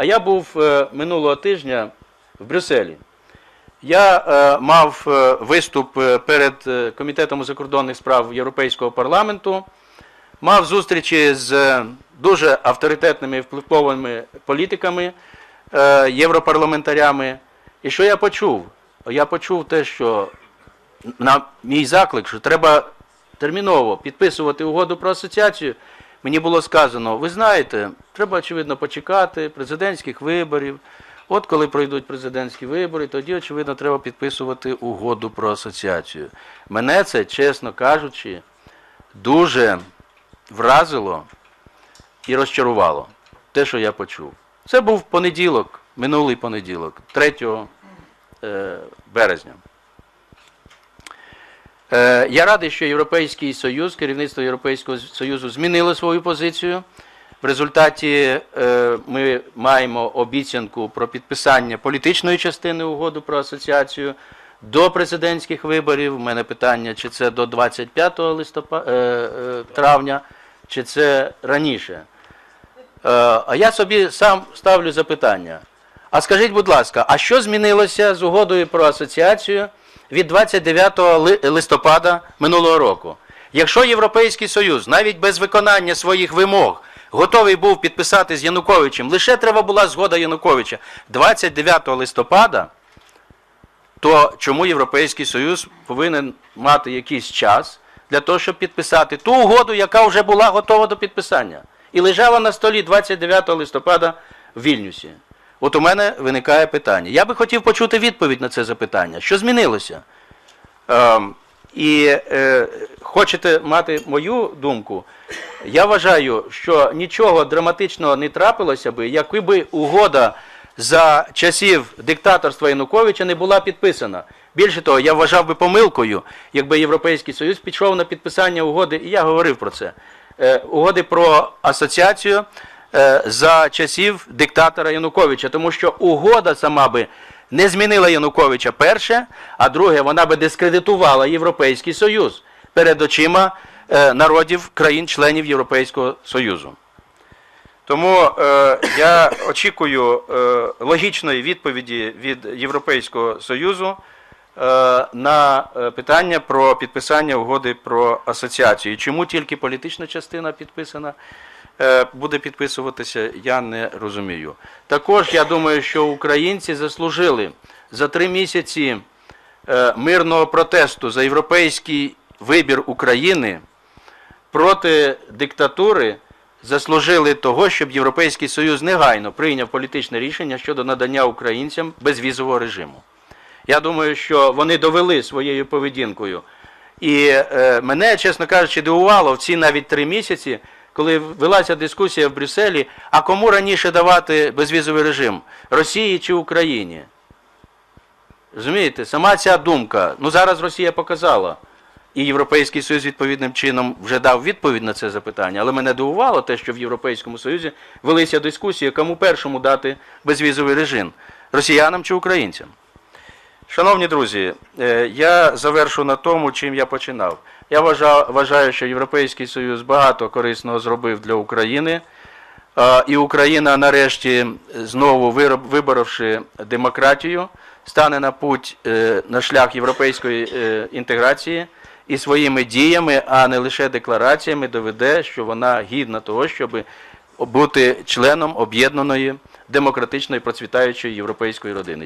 А я був е, минулого тижня в Брюсселі. Я е, мав е, виступ перед Комітетом закордонних справ Європейського парламенту, мав зустрічі з дуже авторитетними і впливовими політиками, європарламентарями. І що я почув? Я почув те, що на мій заклик, що треба терміново підписувати угоду про асоціацію, мені було сказано, ви знаєте, треба, очевидно, почекати президентських виборів. От коли пройдуть президентські вибори, тоді, очевидно, треба підписувати угоду про асоціацію. Мене це, чесно кажучи, дуже вразило і розчарувало те, що я почув. Це був понеділок, минулий понеділок, 3 е, березня. Е, Я радий, що Європейський Союз, керівництво Європейського Союзу змінило свою позицію. В результаті е, ми маємо обіцянку про підписання політичної частини угоду про асоціацію до президентських виборів. У мене питання, чи це до 25 листопа... е, е, травня, чи це раніше. А я собі сам ставлю запитання. А скажіть, будь ласка, а що змінилося з угодою про асоціацію від 29 листопада минулого року? Якщо Європейський Союз навіть без виконання своїх вимог готовий був підписати з Януковичем, лише треба була згода Януковича 29 листопада, то чому Європейський Союз повинен мати якийсь час для того, щоб підписати ту угоду, яка вже була готова до підписання, і лежала на столі 29 листопада в Вільнюсі? От у мене виникає питання. Я би хотів почути відповідь на це запитання. Що змінилося? Ем, і е, хочете мати мою думку? Я вважаю, що нічого драматичного не трапилося би, якби угода за часів диктаторства Януковича не була підписана. Більше того, я вважав би помилкою, якби Європейський Союз пішов на підписання угоди, і я говорив про це, е, угоди про асоціацію за часів диктатора Януковича, тому що угода сама би не змінила Януковича перше, а друге, вона би дискредитувала Європейський Союз перед очима е, народів країн-членів Європейського Союзу. Тому е, я очікую е, логічної відповіді від Європейського Союзу е, на е, питання про підписання угоди про асоціацію. Чому тільки політична частина підписана е, буде підписуватися, я не розумію. Також я думаю, що українці заслужили за три місяці е, мирного протесту за європейський вибір України проти диктатури заслужили того, щоб Європейський Союз негайно прийняв політичне рішення щодо надання українцям безвізового режиму. Я думаю, що вони довели своєю поведінкою. І е, мене, чесно кажучи, дивувало в ці навіть три місяці, коли велася дискусія в Брюсселі, а кому раніше давати безвізовий режим Росії чи Україні? Розумієте, сама ця думка. Ну зараз Росія показала. І Європейський Союз відповідним чином вже дав відповідь на це запитання. Але мене дивувало те, що в Європейському Союзі велися дискусії, кому першому дати безвізовий режим росіянам чи українцям. Шановні друзі, е, я завершу на тому, чим я починав. Я вважаю, що Європейський Союз багато корисного зробив для України. І Україна нарешті знову виборовши демократію, стане на путь е, на шлях європейської е, інтеграції і своїми діями, а не лише деклараціями, доведе, що вона гідна того, щоб бути членом об'єднаної демократичної процвітаючої європейської родини.